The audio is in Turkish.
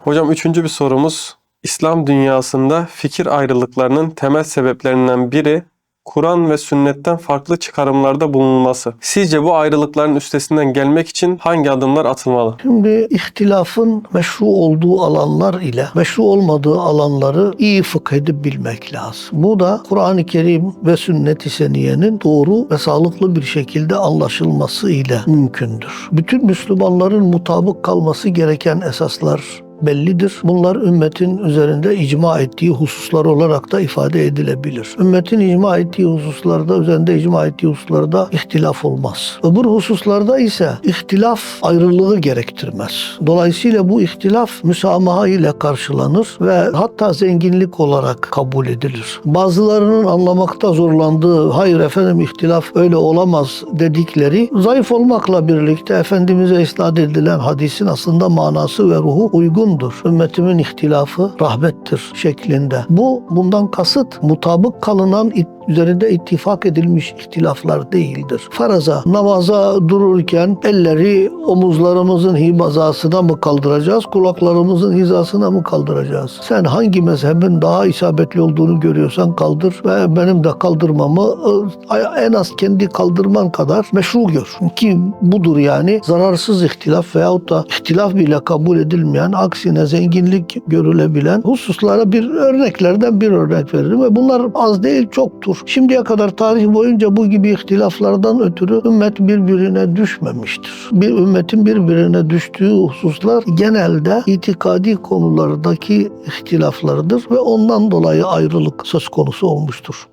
Hocam üçüncü bir sorumuz. İslam dünyasında fikir ayrılıklarının temel sebeplerinden biri Kur'an ve sünnetten farklı çıkarımlarda bulunması. Sizce bu ayrılıkların üstesinden gelmek için hangi adımlar atılmalı? Şimdi ihtilafın meşru olduğu alanlar ile meşru olmadığı alanları iyi fıkh edip bilmek lazım. Bu da Kur'an-ı Kerim ve sünnet-i seniyenin doğru ve sağlıklı bir şekilde anlaşılması ile mümkündür. Bütün Müslümanların mutabık kalması gereken esaslar bellidir. Bunlar ümmetin üzerinde icma ettiği hususlar olarak da ifade edilebilir. Ümmetin icma ettiği hususlarda, üzerinde icma ettiği hususlarda ihtilaf olmaz. Öbür hususlarda ise ihtilaf ayrılığı gerektirmez. Dolayısıyla bu ihtilaf müsamaha ile karşılanır ve hatta zenginlik olarak kabul edilir. Bazılarının anlamakta zorlandığı, hayır efendim ihtilaf öyle olamaz dedikleri, zayıf olmakla birlikte Efendimiz'e isnat edilen hadisin aslında manası ve ruhu uygundur. Ümmetimin ihtilafı rahmettir şeklinde. Bu bundan kasıt mutabık kalınan üzerinde ittifak edilmiş ihtilaflar değildir. Faraza namaza dururken elleri omuzlarımızın hizasına mı kaldıracağız, kulaklarımızın hizasına mı kaldıracağız? Sen hangi mezhebin daha isabetli olduğunu görüyorsan kaldır ve benim de kaldırmamı e, en az kendi kaldırman kadar meşru gör. Ki budur yani zararsız ihtilaf veyahut da ihtilaf bile kabul edilmeyen aksine zenginlik görülebilen hususlara bir örneklerden bir örnek veririm ve bunlar az değil çoktur. Şimdiye kadar tarih boyunca bu gibi ihtilaflardan ötürü ümmet birbirine düşmemiştir. Bir ümmetin birbirine düştüğü hususlar genelde itikadi konulardaki ihtilaflardır ve ondan dolayı ayrılık söz konusu olmuştur.